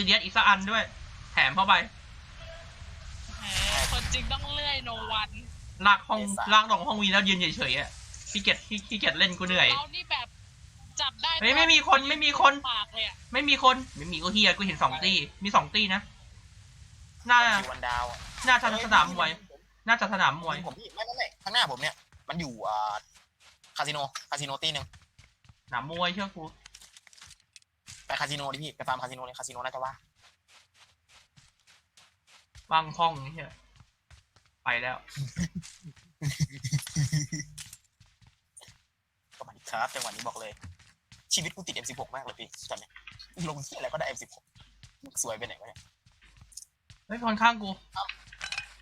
ซิเลียสอีกสักอันด้วย แถมเข้าไปแหมคนจริงต้องเลื่อยโนวันลากห้องลากลงห้องวีแล้วยืนเฉยๆอะขี้เกียจขี้ขี้เกียจเล่นกูเหนื่อย เรานี่แบบจับได้เฮ้ยไม่มีคนตอไม่มีคน ปากเลยอะไม่มีคนไม่มีก็เฮียกูเห็นสองตีมีสองตีนะน่าคิววันดาวอะน่าจะสนามมวยน่าจะสนามมวย ผมพี่ไม่ไม่ไม่ข้างหน้าผมเนี่ย มันอยู่อ่าคาสิโนคาสิโนตีหนึ่งสนามมวยเชื่อกู ไปคาสิโนดิพี่ไปฟาร์มคาสิโนเลยคาสิโนน่าจะว่าวางห้องนี่เฮียไปแล้วก็มาดิครับจังหวะนี้บอกเลย ชีวิตกูติด M16 มากเลยพี่ตอนเนี้ยลงที่อะไรก็ได้ M16 สวยไปไหนวะเนี่ยเฮ้ยคนข้างกู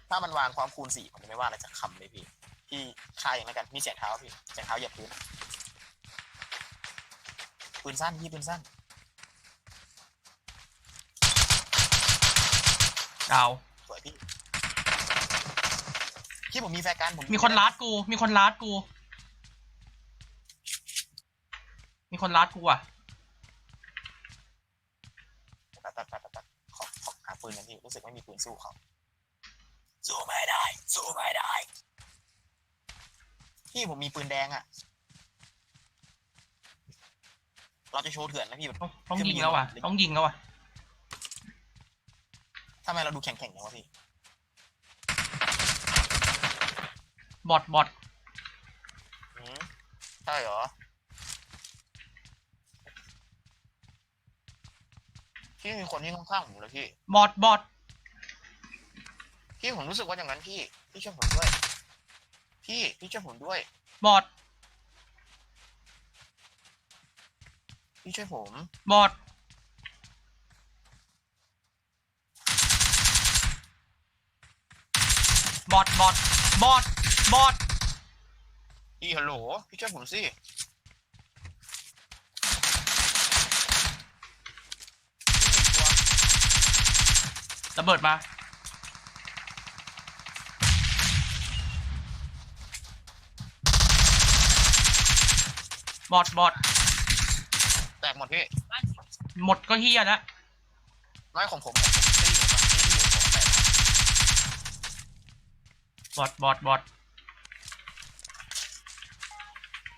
ถ้ามันวางความคูณสี่ผมจะไม่ว่าอะไรจะคำเลยพี่พี่ค่าอย่างแล้วกันมีเสียงเท้าพี่เสียงเท้าเหยียบพื้นปืนสั้นพี่ปืนสั้น ดาว สวยพี่พี่ผมมีแฟร์กันผมมีคนลาดกู มีคนลาดกู มีคนลาดกูอะตัดตัดตัดตัดตัดขอขอหาปืนกันพี่รู้สึกไม่มีปืนสู้เขาสู้ไม่ได้ สู้ไม่ได้พี่ผมมีปืนแดงอะเราจะโชว์เถื่อนนะพี่ต้องต้องยิงแล้วอะ ต้องยิงแล้วอะ ทำไมเราดูแข็งๆอย่างวะพี่ บอดบอดหืมใช่เหรอ พี่มีคนที่ข้างๆผมเลยพี่ บอดบอดพี่ผมรู้สึกว่าอย่างนั้นพี่ พี่ช่วยผมด้วย พี่พี่ช่วยผมด้วย บอดพี่ช่วยผม บอด บอดบอดบอดบอดพี่ฮัลโหลพี่ช่วยผมสิระเบิดมา บอดบอดแตกหมดพี่ หมดก็เฮียแล้วน้อยของผมของ บอดบอดบอด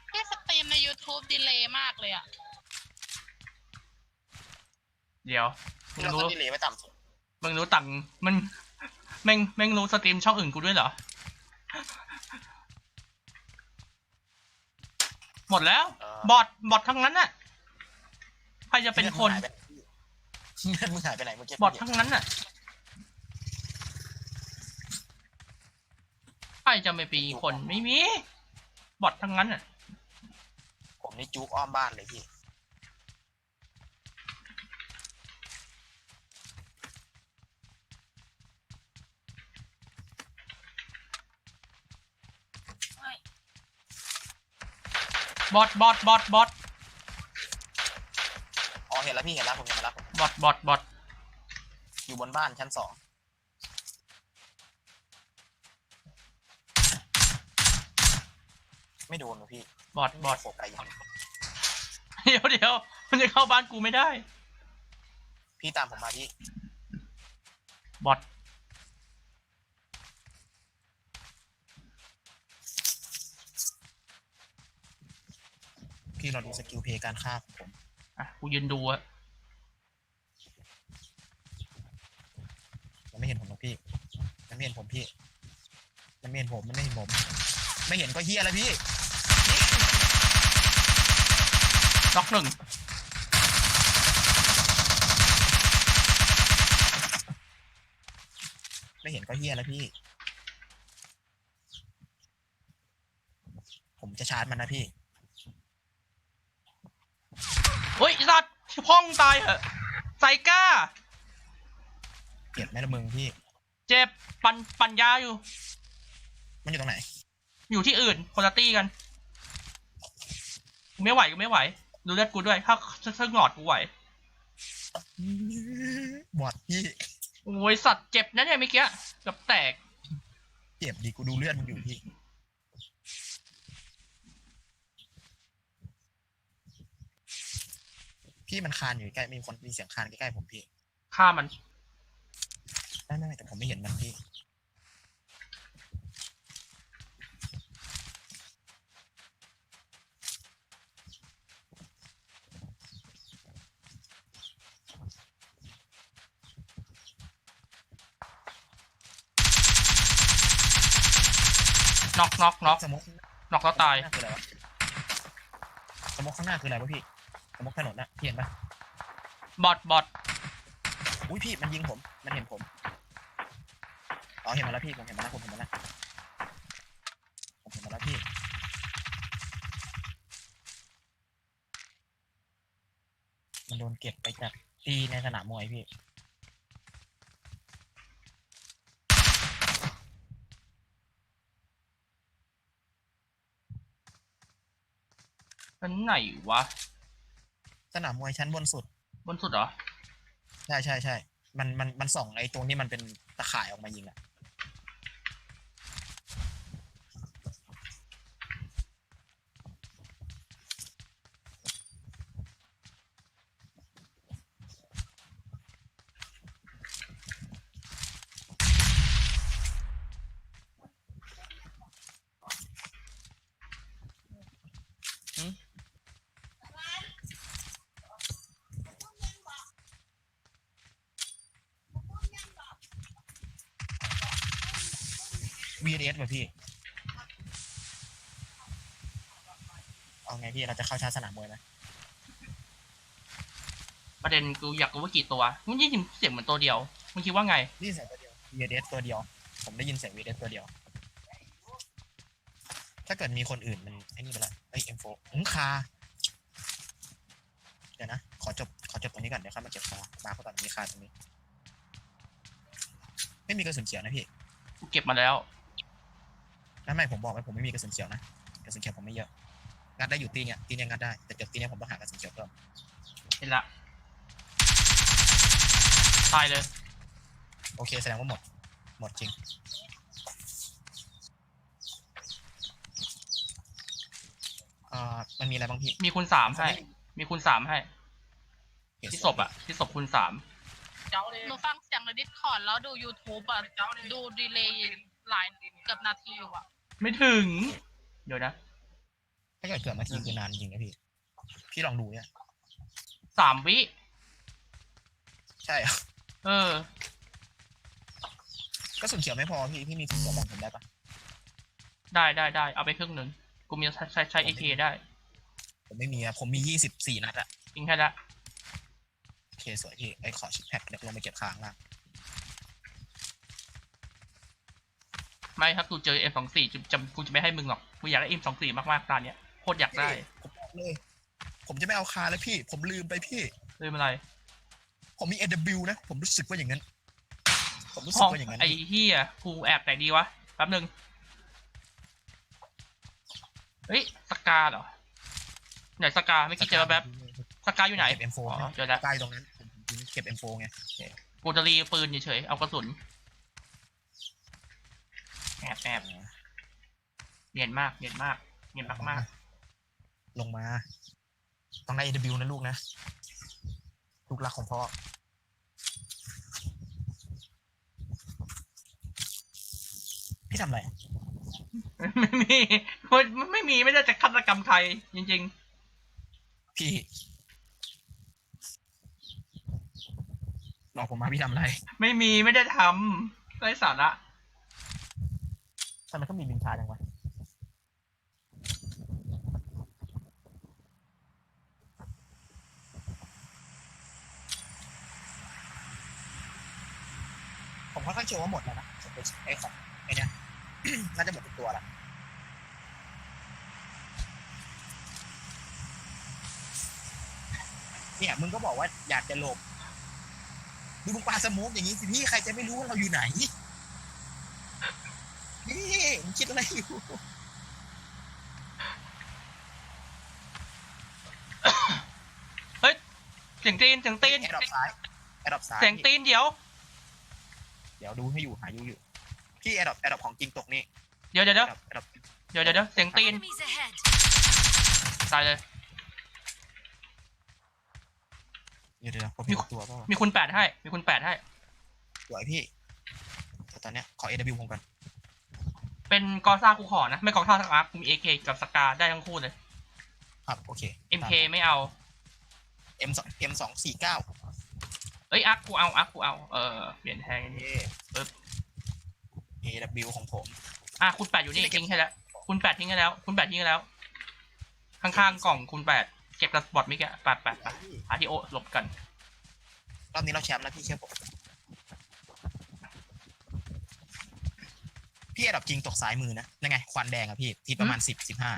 แค่สตรีมใน YouTube ดีเลย์มากเลยอะเดี๋ยวมึพี่งเรารู้ต้องดีเลยไว้ต่ำสุดมึงรู้ตังค์มันแม่งแม่งรู้สตรีมช่องอื่นกูด้วยเหรอ หมดแล้วเออบอดบอดทั้งนั้นน่ะใครจะเป็นคน เลือดมึงหายไปไหนเมื่อกี้บอดทั้งนั้นน่ะ ใค รจะไม่ปีคนไม่มี บอดทั้งนั้นน่ะ ผมนี่จุกอ้อมบ้านเลยพี่บอดบอดบอดบอดอ๋อเห็นแล้วพี่เห็นแล้วผมเห็นแล้วผมบอดบอดบอดอยู่บนบ้านชั้นสอง ไม่โดนหรอพี่บอดบอดโฟกัสยังเดี๋ยวเดี๋ยวมันจะเข้าบ้านกูไม่ได้ พี่ตามผมมาพี่บอดพี่เราดูสกิลเพลย์การฆ่าของผมอะกูยืนดูอะมันไม่เห็นผมหรอกพี่ มันไม่เห็นผมพี่ มันไม่เห็นผมมันไม่เห็นผม ไม่เห็นก็เฮียแล้วพี่ ล็อกหนึ่งไม่เห็นก็เฮียแล้วพี่ ผมจะชาร์จมันนะพี่ เฮ้ยไอ้สัตว์พ่องตายเหอะไซก้า เกลียดไหมละมึงพี่ เจ็บปันปัญญาอยู่ มันอยู่ตรงไหน อยู่ที่อื่นคนละตี้กันกูไม่ไหวกูไม่ไหว ดูเลือดกูด้วย ถ้าถ้าหงอดกูไหวบอดพี่โอ้ยสัตว์เจ็บนะเนี่ยเมื่อกี้เกับแตก เจ็บดีกูดูเลือดมันอยู่พี่พี่มันคานอยู่ใกล้มีคนมีเสียงคานใกล้ๆผมพี่คฆ่ามัน ไม่ไม่ไม่แต่ผมไม่เห็นมันพี่ น็อกน็อกน็อกสมกน็อกแล้วตายสมกข้งหน้คืออะไรวะสมกข้างหน้าคืออะไรวะพี่สมกถนนน่ะพี่เห็นปะบอทบอทอุ้ยพี่มันยิงผม มันเห็นผมอ๋อเห็นมาแล้วพี่ผมเห็นมาแล้วผมเห็นมาแล้วผมเห็นมาแล้วพี่มันโดนเก็บไปจากตีในสนามมวยพี่ นไหนวะ สนามมวยชั้นบนสุด บนสุดเหรอ ใช่ใช่ใช่ มันมันมันส่องไอ้ตรงที่มันเป็นตะข่ายออกมายิงอะ วีเอสป่ะพี่ เอาไงพี่เราจะเข้าชาร์จสนามมวยไหมประเด็นกูอยากรู้ว่ากี่ตัวมึงได้ยินเสียงเหมือนตัวเดียวมึงคิดว่าไง นี่เสียงตัวเดียว VDS ตัวเดียว ผมได้ยินเสียง VDS ตัวเดียว ถ้าเกิดมีคนอื่นมันไอ้นี่ไปละไอ้ M4 อืมคา เดี๋ยวนะ ขอจบ ขอจบตรงนี้ก่อนเดี๋ยวค่อยมาเก็บคามาเขาก่อนมีคาตรงนี้ ไม่มีกระสุนเขียวนะพี่ กูเก็บมาแล้ว ไม่ไม่ผมบอกไว้ผมไม่มีกระสุนเขียวนะกระสุนเขียวผมไม่เยอะงัดได้อยู่ตีเนี้ยตีเนี้ยงัดได้แต่เดี๋ยวตีเนี้ยผมต้องหากระสุนเขียวเพิ่มเห็นละตายเลย โอเคแสดงว่าหมด หมดจริง อ่า มันมีอะไรบ้างพี่ มีคูณสามให้ มีคูณสามให้เห็นที่ศพอะที่ศพคูณสามหนูฟังเสียงในดิสคอร์ดแล้วดู YouTube อะดูดีเลย์หลายเกือบนาทีอยู่อะ ไม่ถึง เดี๋ยวนะ ถ้าเกิดเกือบนาทีคือนานจริงนะพี่ พี่ลองดูเนี่ย สามวิ ใช่เหรอเออ กระสุนเขียวไม่พอพี่ พี่มีกระสุนเขียวแบ่งผมได้ปะได้ได้ได้ เอาไปครึ่งหนึ่ง กูมีใช้ใช้ใช้เอเคได้ผมไม่มีอะผมมียี่สิบสี่นัดอะจริงแค่ละ โอเคสวยพี่ไอ้ขอชิปแพ็คเดี๋ยวลงไปเก็บค้างล่าง ไม่ถ้ากูเจอเอ็มสองสี่จะกูจะไม่ให้มึงหรอกกูอยากได้เอ็มสองสี่มากๆตอนเนี้ยโคตรอยากได้ผมบอกเลย ผมจะไม่เอาคาแล้วพี่ ผมลืมไปพี่เลยอะไร ผมมี AW นะ ผมรู้สึกว่าอย่างนั้น ผมรู้สึห้กองว่าอย่างนั้นไอ้เฮียกูแอบไหนดีวะแป๊บหนึ่งเฮ้ยสกาเหรอไหนสกาไม่อกี้เจอแป๊บสกาอยู่ไหนเก็บ M4 อ๋อนะเจอแล้วใกล้ตรงนั้นผมผมเก็บ M4 ไงกูจะรีปืนเฉยๆเอากระสุน แอบแอบเนียนมากเนียนมากเนียนมากมากลงมา ต้องได้ AW นะลูกนะ ลูกรักของพ่อ พี่ทำอะไรๆไม่มีมันไม่มีไม่ได้จะฆาตกรรมใคร จริงพี่บอกผมมาพี่ทำอะไรๆไม่มีไม่ได้ทำไร้สาระ ทำไมต้องมีบินช้าจังวะผมค่อนข้างเชื่อว่าหมดแล้วนะไอ้ของไอ้นี่น่าจะหมดทุกตัวละเนี่ยมึงก็บอกว่าอยากจะหลบ ดูมึงปาสโมุกอย่างนี้สิพี่ใครจะไม่รู้ว่าเราอยู่ไหน นี่มึงคิดอะไรอยู่เฮ้ยเสียงตีนเสียงตีนแอร์ดรอปซ้ายแอร์ดรอปซ้ายเสียงตีนเดี๋ยว เดี๋ยวดูให้อยู่หาอยู่อยู่พี่แอร์ดรอปแอร์ดรอปของจริงตกนี่เดี๋ยวเดี๋ยวแอเดี๋ยวร์ดรอปแอร์ดรอปเดี๋ยวเดี๋ยวเดี๋ยวเสียงตีน Enemies ahead. ตายเลย เดี๋ยวเดี๋ยวผมมีตัวเปล่าวะมีคุณแปดให้ มีคุณแปดให้ สวยพี่แต่ตอนเนี้ยขอ AW ผมก่อน เป็นกอซ่ากูขอนะ ไม่กอซ่าสักอาร์คกูมีเอเคกับสกาได้ทั้งคู่เลย ครับโอเค MK ไม่เอาเอ็มสองเอ็มสองสี่เก้าเอ้ยอาร์คกูเอาอาร์คกูเอา เออเปลี่ยนแทนอันนี้ปึ๊บ AW ของผม อะคุณแปดอยู่นี่ทิ้งให้แล้ว คุณแปดทิ้งให้แล้ว คุณแปดทิ้งให้แล้ว ข้างๆกล่องคุณแปดเก็บกระสปอร์ตมิกอะแปดแปดแปดอาทีโอหลบกัน รอบนี้เราแชมป์แล้วพี่เชื่อผม พี่อันดับจริงตกซ้ายมือนะนั่นไงควันแดงอะพี่ที่ประมาณสิบสิบห้า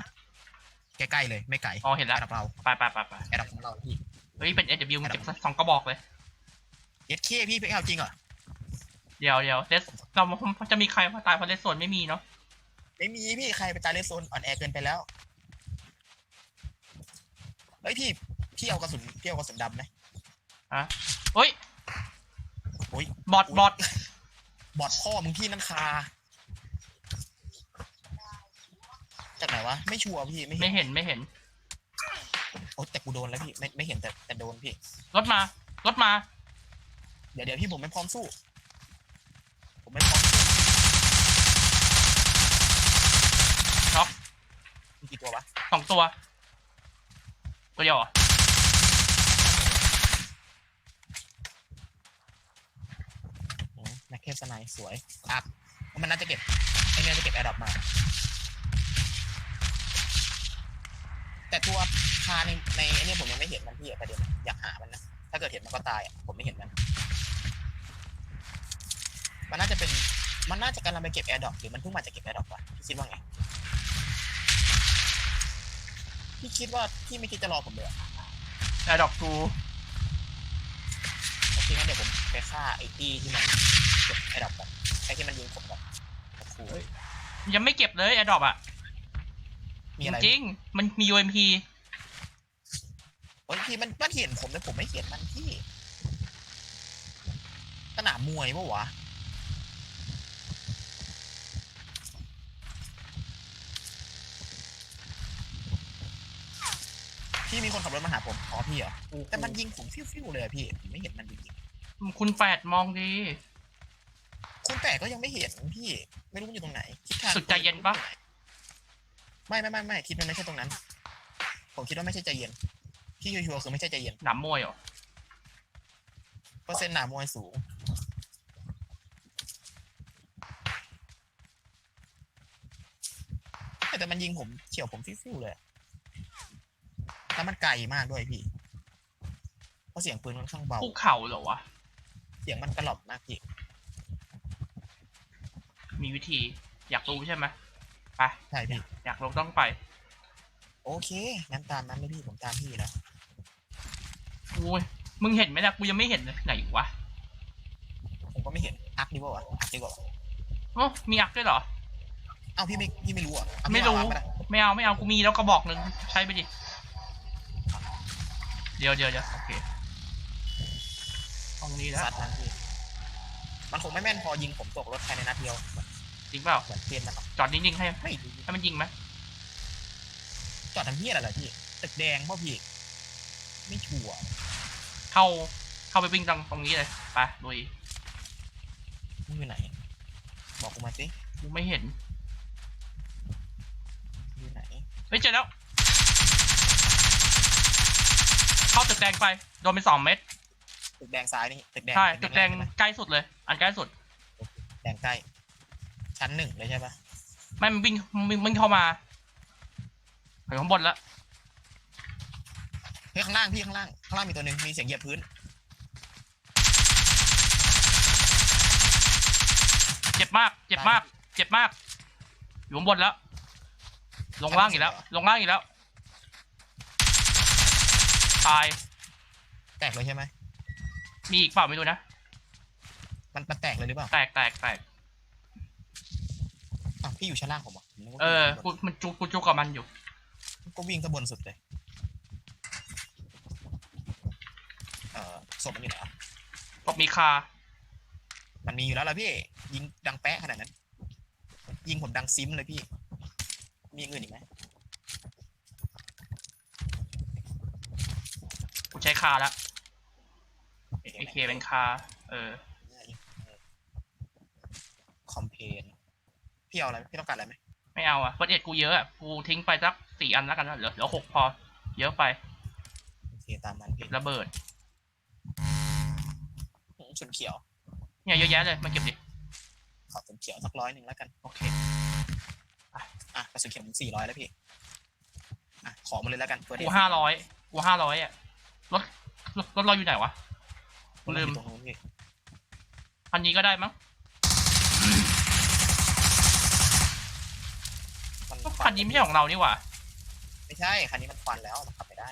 ใกล้ๆเลยไม่ไกลอ๋อเห็นแล้ว อันดับเราไปไปไปไปอันดับของเราพี่เฮ้ยเป็น AW มันเก็บสองกระบอกเลยเอสเคพี่พี่เอาจริงเหรอเดี๋ยวเดี๋ยวเดสเราจะมีใครมาตายเพราะเดสโซนไม่มีเนาะไม่มีพี่ใครไปตายเลสโซนอ่อนแอเกินไปแล้วเฮ้ยพี่พี่เอากระสุนพี่เอากระสุนดำไหมฮะเฮ้ยโอ้ยบอทบอทบอดพ่อมึงพี่นั่นคา จากไหนวะ ไม่ชัวร์พี่ ไม่เห็ไม่นเห็นไม่เห็น โอ้แต่กูโดนแล้วพี่ ไม่ไม่เห็นแต่แต่โดนพี่ รถมารถมา เดี๋ยวเดี๋ยวพี่ผมไม่พร้อมสู้ ผมไม่พร้อมสู้น็อก มีกี่ตัววะ สองตัว ตัวเดียวเหรออืมนักเทพสไนสวยอัพมันน่าจะเก็บไอเนี่ยจะเก็บแอร์ดรอปมา แต่ตัวคาในในไอเนี่ยผมยังไม่เห็นมันพี่อะประเด็นอยากหามันนะถ้าเกิดเห็นมันก็ตายอะผมไม่เห็นมัน มันน่าจะเป็นมันน่าจะกำลังไปเก็บแอร์ดรอปหรือมันเพิ่งมาจะเก็บแอร์ดรอปวะพี่คิดว่าไงพี่คิดว่าพี่ไม่คิดจะรอผมเลยเหรอแอร์ดอกทูโอเคงั้นเดี๋ยวผมไปฆ่าไอ้ตี้ที่มันเก็บแอร์ดรอปก่อนไอ้ที่มันยิงผมก่อนโอ้โหยังไม่เก็บเลยแอร์ดอกอะ มีอะไรจริงๆมันมี UMP โอ้ยพี่มันมันเห็นผมแต่ผมไม่เห็นมันพี่สนามมวยปะวะพี่มีคนขับรถมาหาผมอ๋อพี่เหรอแต่มันยิงผมฟิวๆเลยอะพี่ผมไม่เห็นมันจริงคุณแปดมองดีๆคุณแต่ก็ยังไม่เห็นพี่ ไม่รู้มันอยู่ตรงไหนคิดทางสุดใจเย็นปะ ไม่ไม่ไม่ไม่คิดมันไม่ใช่ตรงนั้น ผมคิดว่าไม่ใช่ใจเย็น ที่ชัวร์ๆคือไม่ใช่ใจเย็นหนามมวยเหรอเปอร์เซ็นต์หนามวยสูง แต่มันยิงผมเฉียวผมฟิวๆเลยอะแล้วมันไกลมากด้วยพี่ เพราะเสียงปืนค่อนข้างเบา ภูเขาเหรอวะ เสียงมันกระหล่อมมากพี่มีวิธี อยากรู้ใช่ไหม ไปใช่พี่อยากรู้ต้องไป โอเคงั้นตามนั้นเลยพี่ผมตามพี่แล้วโอ้ยมึงเห็นไหมนะกูยังไม่เห็นเลยไหนวะผมก็ไม่เห็นอักดีกว่าวะอักดีกว่าวะโอ้มีอักด้วยเหรอเอ้าพี่ไม่พี่ไม่รู้อะเอาพี่ไม่รู้เอาอักปะไม่เอาไม่เอากูมีแล้วกระบอกหนึ่งใช้ไปดิเดี๋ยวเดี๋ยวเดี๋ยวโอเคห้องนี้แล้วซัดมันพี่มันคงไม่แม่นพอยิงผมตกรถภายในนัดเดียว จริงเปล่าเหมือนเกมมันหรอกจอดนิ่งๆให้ไม่ดีให้มันยิงไหมจอดทำเพี้ยอะไรล่ะพี่ตึกแดงป่ะพี่ไม่ชัวร์เข้าเข้าไปวิ่งตรงตรงนี้เลยไปลุยมึงอยู่ไหน บอกกูมาสิกูไม่เห็นอยู่ไหนเฮ้ยเจอแล้ว เข้าตึกแดงไปโดนไปสองเม็ดตึกแดงซ้ายนี่ตึกแดงใช่ตึกแดงใช่ไหมใกล้สุดเลย อันใกล้สุด แดงใกล้ ชั้นหนึ่งเลยใช่ปะไม่มันวิ่งมันวิ่งวิ่งเข้ามาถึงข้างบนแล้วเฮ้ยข้างล่างพี่ข้างล่างข้างล่างมีตัวหนึ่งมีเสียงเหยียบพื้นเจ็บมาก เจ็บมาก เจ็บมาก อยู่ข้างบนแล้ว ลงล่างอีกแล้ว ลงล่างอีกแล้ว ตาย แตกเลยใช่ไหมมีอีกเปล่าไม่รู้นะ มันมันแตกเลยหรือเปล่า แตกแตกแตกอ้าว พี่อยู่ชั้นล่างผมเหรอะเออกูมันจุกกูจุกกับมันอยู่ก็วิ่งข้างบนสุดเลย เออศพมันอยู่ไหนอะบอกมีคามันมีอยู่แล้วล่ะพี่ ยิงดังแป๊ะขนาดนั้น ยิงผมดังซิมเลยพี่ มีอย่างอื่นอีกไหมกูใช้คาแล้วเอเคเป็นคา เออ คอมเพน พี่เอาอะไรพี่ต้องการอะไรไหมไม่เอาอะเฟิร์สเอ็ดกูเยอะอะกูทิ้งไปสักสี่อันแล้วกันนะเหลือเหลือหกพอ เยอะไปโอเคตามมันพี่ระเบิดชุนเขียวเนี่ยเยอะแยะเลยมาเก็บดิขอชุนเขียวสักร้อยหนึ่งแล้วกันโอเคอะกระสุนเขียวมันสี่ร้อยแล้วพี่อะขอมาเลยแล้วกันเฟิร์สกูห้าร้อยกูห้าร้อยอะรถรถรถเราอยู่ไหนวะ ลืม ตรงนู้นพี่อันนี้ก็ได้มั้ง มัน ก็ คันนี้ไม่ใช่ของเรานี่หว่า ไม่ใช่ คันนี้มันควันแล้วมันขับไม่ได้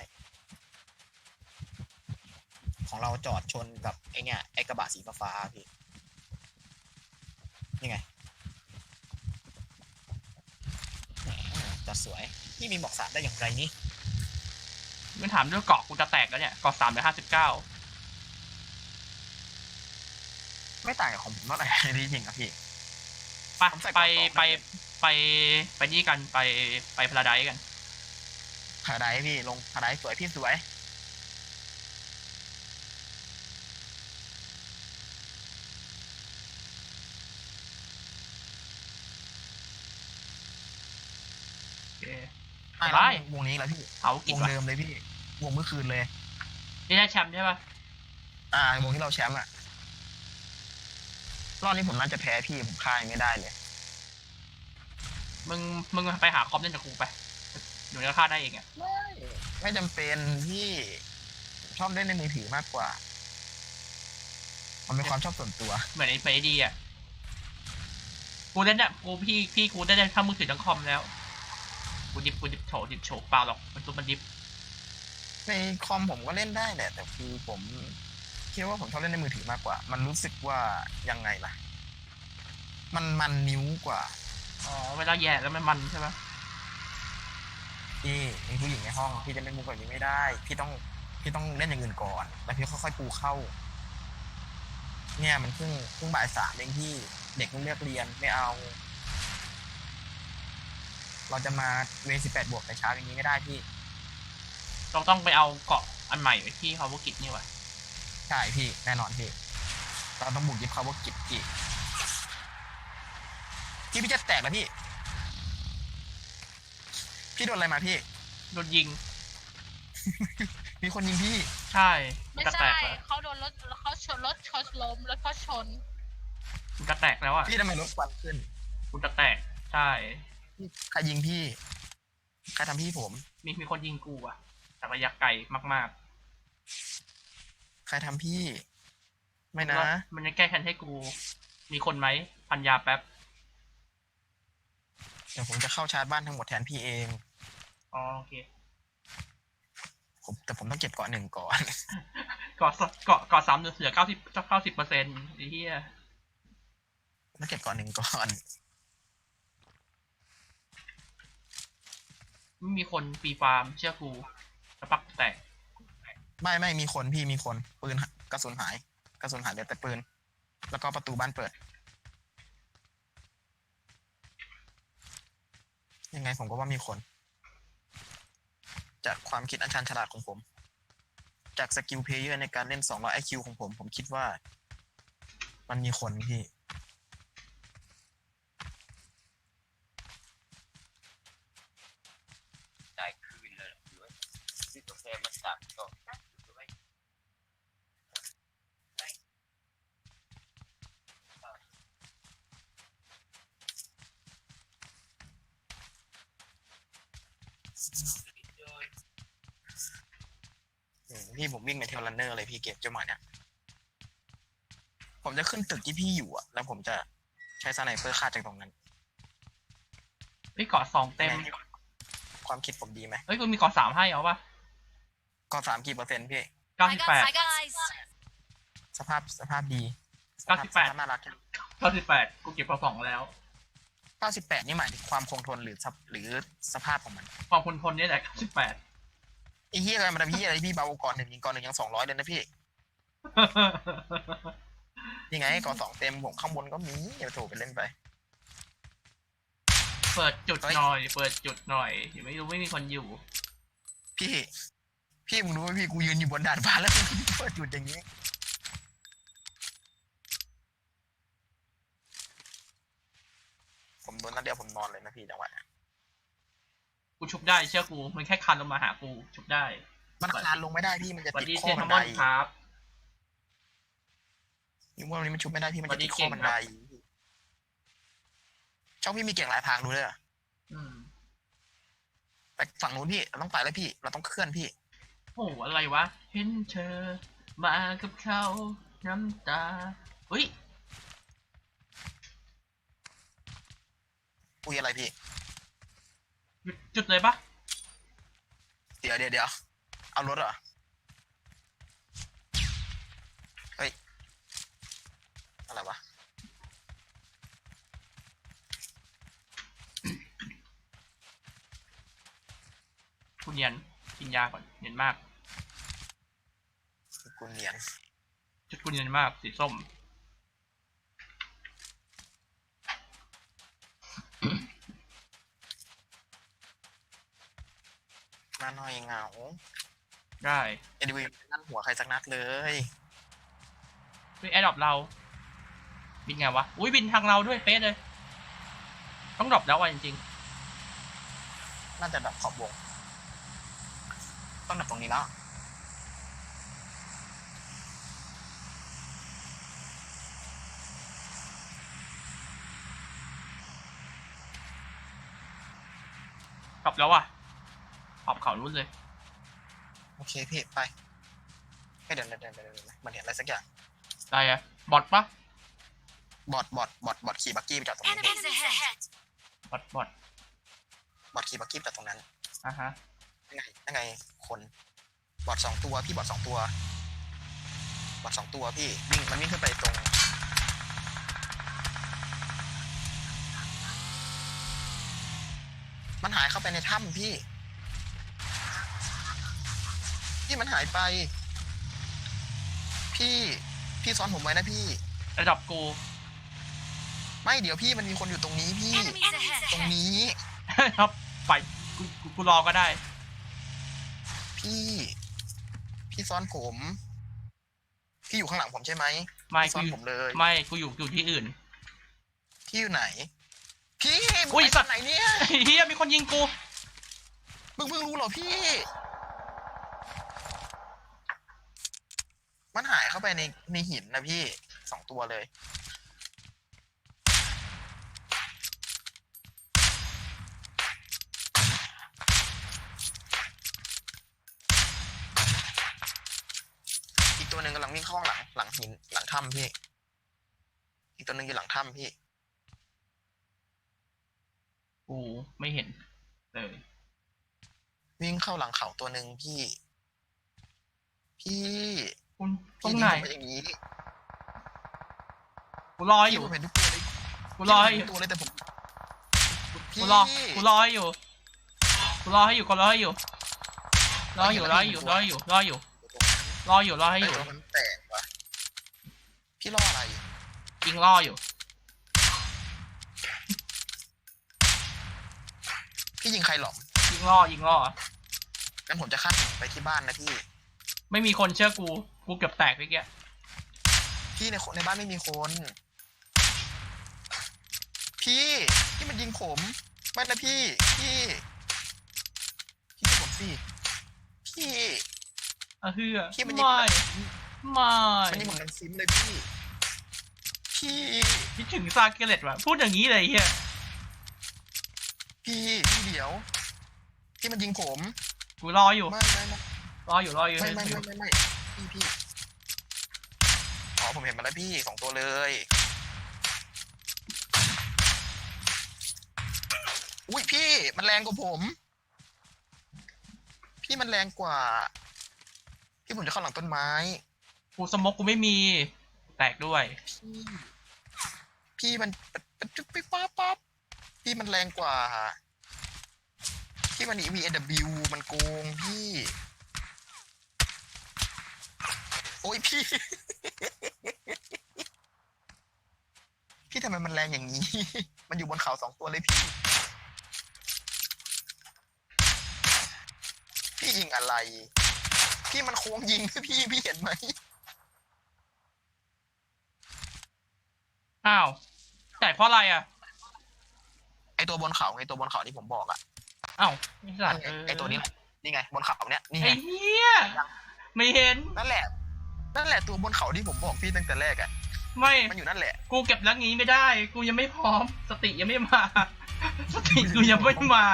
ของเราจอดชนกับไอเนี่ยไอกระบะสีฟ้าๆพี่นี่ไงแหมจอดสวยพี่มีหมอกสามได้อย่างไรนี่มึงถามเรื่องเกาะกูจะแตกแล้วเนี่ยเกาะสามเหลือห้าสิบเก้าไม่ต่างกับของผมเท่าไหร่นี่จริงครับพี่ ไปผมใส่ไปเกาะสองไป ได้เลยไปไปนี่กันไปไปพาราไดกันพาราไดซ์พี่ลงพาราไดซ์สวยพี่สวย โอเคอะได้แล้ววงนี้แล้วพี่เอากิวนงวะเดิมเลยพี่วงเมื่อคืนเลย นี่ได้แชมป์ใช่ปะอ่าวงที่เราแชมป์อะรอบนี้ผมน่าจะแพ้พี่ผมค่ายไม่ได้เลย มึง มึงไปหาคอมเล่นกับกูไปอยู่ในราคาได้เองอะไม่ไม่จำเป็นพี่ชอบเล่นในมือถือมากกว่า มันเป็นความชอบส่วนตัว เหมือนไอ้ไปดีอะ กูเล่นเนี่ยกูพี่พี่กูได้เล่นทั้งมือถือทั้งคอมแล้ว กูดิบกูดิบโฉดิบโฉเปล่าหรอกมันตัวมันดิบ ในคอมผมก็เล่นได้แหละแต่คือผมคิดว่าผมชอบเล่นในมือถือมากกว่า มันรู้สึกว่ายังไงล่ะ มันมันนิ้วกว่า อ๋อ เวลาแย่แล้วมันมันใช่ปะพี่มีผู้หญิงในห้อง พี่จะเล่นมุกแบบนี้ไม่ได้ พี่ต้องพี่ต้องเล่นอย่างอื่นก่อน แล้วพี่ค่อยๆปูเข้า เนี่ยมันเพิ่งเพิ่งบ่ายสามเองพี่เด็กเพิ่งเลือกเรียนไม่เอา เราจะมาเวสิบแปดบวกแต่เช้าอย่างนี้ไม่ได้พี่เราต้องไปเอาเกาะอันใหม่ไว้ที่ฮาวเวอร์กิจนี่วะใช่พี่แน่นอนพี่ เราต้องบุกยึดเขาว่ากิจพี่ พี่พี่จะแตกแล้วพี่ พี่โดนอะไรมาพี่ โดนยิง มีคนยิงพี่ ใช่ไม่จะแตใช่กแล้วเขาโดนรถเขาชนรถเขาล้มแล้วเขาชนมันจะแตกแล้วอะพี่ทำไมรถควันขึ้น คุณจะแตก ใช่พี่ใครยิงพี่ ใครทำพี่ผม มีมีคนยิงกูอะจากระยะไกลมากใครทำพี่ไม่ๆนะว่ามันจะแก้แค้นให้กู มีคนไหมพันยาแป๊บ เดี๋ยวผมจะเข้าชาร์จบ้านทั้งหมดแทนพี่เอง อ๋อโอเคผมแต่ผมต้องเก็บเกาะหนึ่งก่อน เกาะสเกาะเกาะสามเหลือเก้าสิบเก้าสิบเปอร์เซ็นต์ไอ้เหี้ยต้องเก็บเกาะหนึ่งก่อน ไม่มีคนปีฟาร์มเชื่อกูจะปักแตก ไม่ไม่มีคนพี่มีคนปืนหกระสุนหาย กระสุนหายเหลือแต่ปืน แล้วก็ประตูบ้านเปิด ยังไงผมก็ว่ามีคน จากความคิดอันชันฉลาดของผม จากสกิลเพลเยอร์ในการเล่น200 IQ ของผม ผมคิดว่า มันมีคนพี่ ได้คืนเลยหรือว่าซื้อกาแฟมาสั่งก็ไว้ อืม พี่ผมวิ่งไปเทลรันเนอร์เลยพี่เก็บจังหวะเนี้ยผมจะขึ้นตึกที่พี่อยู่อะแล้วผมจะใช้สไนเปอร์ฆ่าจากตรงนั้นพี่เกาะสองเต็มยังไงความคิดผมดีไหมเอ้ยกูมีเกาะสามให้เอาปะก็สามกี่เปอร์เซ็นต์พี่เก้าสิบแปดสภาพสภาพดีเก้าสิบแปดสภพน่ารักเก้าสิบแปดกูเก็บเกาะสองแล้ว เก้าสิบแปดนี่หมายถึงความคงทนหรือสภหรือสภาพของมันความคนทนนี่แหละเก้าสิบแปด ไอ้เหี้ยอะไรมันทำเหี้ยอะไรพี่เบาก่อนหนึ่งยิงก่อนหนึ่งยังสองร้อยเลยนะพี่ยังไงก่อนสองเต็มผมข้างบนก็มีเดี๋ยวโถไปเล่นไป เปิดจุดเฮ้ยหน่อย เปิดจุดหน่อยเดี๋ยวไม่รู้ไม่มีคนอยู่ พี่ พี่มึงรู้ไหมพี่กูยืนอยู่บนดาดฟ้าแล้วพี่เปิดจุดอย่างนี้ นนัดเดียวผมนอนเลยนะพี่จังหวะเนี้ยกูชุบได้เชื่อกู มันแค่คันลงมาหากู ชุบได้มันคลานลงไม่ได้พี่มันจะสวัสติดดีข้เซอนบัทามนอไดนครับยูว่าวันนี้มันชุบไม่ได้พี่มันสวัจะสดีติดข้อบันไดเก่งช่องพี่มีเก่งหลายทางดูเลยอะอืมไปฝั่งนู้นพี่เราต้องไปแล้วพี่ เราต้องเคลื่อนพี่ โอ้โหอะไรวะ เห็นเธอ มากับเขาน้ำตาเฮ้ย คุยอะไรพี่หยุดจุดเลยปะเดี๋ยวเดี๋ยวเดี๋ยวเอารถเหรอ เฮ้ย อะไรวะกูเนียนกินยาก่อนเนียนมาก กูเนียน จุดกูเนียนมากสีส้ม มาหน่อยเหงาได้เอ็ดวีนั่นหัวใครสักนัดเลยเฮ้ยแอดดรอปเรา บินไงวะ อุ้ยบินทางเราด้วยเป๊ะเลย ต้องดรอปแล้วว่ะจริงน่าจะดับขอบวง ต้องดับตรงนี้แล้ว ๆดรอปแล้วว่ะขอบเขารุ่นเลย โอเคพี่ไปให้ยเดี๋ยวเดี๋ยวเดี๋ยวเดี๋ยวเดี๋ยวมันเห็นอะไรสักอย่าง ได้อะบอทปะบอดบอดบอดบอดขี่บักกี้ไปจอดตรงนี้พี่ Enemies ahead! บอทบอทบอดขี่บักกี้ไปจอดตรงนั้น อะฮะ ยังไงยังไงคนบอดสองตัวพี่บอดสองตัวบอดสองตัวพี่วิ่งมันวิ่งขึ้นไปตรง มันหายเข้าไปในถ้ำพี่ พี่มันหายไป พี่พี่ซ้อนผมไว้นะพี่ระดับกู ไม่เดี๋ยวพี่มันมีคนอยู่ตรงนี้พี่ Enemies ตรง ahead! นี้ ครับไปกูกูกูรอก็ได้ พี่ พี่ซ้อนผม พี่อยู่ข้างหลังผมใช่ไหมไม่พี่ซ้กูอนอยู่ผมเลย ไม่กูอยู่อยู่ที่อื่น พี่อยู่ไหน พี่อุ้ยไปสัตตอนว์ ไหนเนี่ยเฮียมีคนยิงกู มึงเพิ่งรู้เหรอพี่ มันหายเข้าไปในในหินนะพี่สองตัวเลย อีกตัวหนึ่งกำลังวิ่งเข้าข้างหลังหลังหินหลังถ้ำพี่ อีกตัวหนึ่งอยู่หลังถ้ำพี่ กูไม่เห็นเลยวิ่งเข้าหลังเขาตัวหนึ่งพี่ พี่คุณตรพี่งไหนยิผมปอย่างนี้กูรออพี่ยู่ผมเห็นทุกตัวเลยกูรอให้พี่อผมยู่เห็นทุกตัวเลยแต่ผมกูรอกูรอให้อยู่กูรอให้อยู่กูรอให้อยู่รออยู่รออยู่รออยู่รออยู่รออยู่รอให้ไอ้อยู่ตัวมันแตกว่ะพี่รออะไรยิงรออยู่ พี่ยิงใครหรอยิงรอยิงรองั้นผมจะข้ามไปที่บ้านนะพี่ ไม่มีคนเชื่อกู กูเกือบแตกเมื่อกี้พี่ในในบ้านไม่มีคน พี่พี่มันยิงผมไม่นะพี่ พี่ พี่ช่วยผมสิพี่ อะเฮือพี่มันยิง ไม่ไม่มันยิงผมดังซิมเลยพี่ พี่ คิดถึงซาเกเลตว่ะ พูดอย่างนี้เลยเฮีย พี่ พี่เดี๋ยว พี่ มันยิงผมกูรออยู่ ไม่ไม่ไม่รออยู่รออยู่ไม่เฮ้ยไม่ไม่ไม่ไม่พี่พี่อ๋อผมเห็นมาแล้วพี่สองตัวเลยอุ้ยพี่มันแรงกว่าผม พี่มันแรงกว่า พี่ผมจะเข้าหลังต้นไม้กูสมกกูไม่มี แตกด้วย พี่พี่มันมันจุ๊บปิ๊บป๊บป๊บพี่มันแรงกว่า พี่มัน EVAW มันโกงพี่ โอ้ยพี่ พี่ทำไมมันแรงอย่างนี้ มันอยู่บนเขาสองตัวเลยพี่ พี่ยิงอะไร พี่มันโค้งยิงพี่พี่เห็นไหม อ้าวแตกเพราะอะไรอะอตัวบนเขาไอตัวบนเขาที่ผมบอกอะ อ้าวไอ้สัตว์ไอ้ไอตัวนี้แหละนี่ไงบนเขาเนี้ยนี่ไงไอ้เหี้ยไม่เห็นนั่นแหละ นั่นแหละตัวบนเขาที่ผมบอกพี่ตั้งแต่แรกอะไม่มันอยู่นั่นแหละกูเก็บแล้วงี้ไม่ได้ กูยังไม่พร้อม สติยังไม่มา สติกูยังไม่มา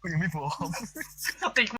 กูยังไม่พร้อม สติ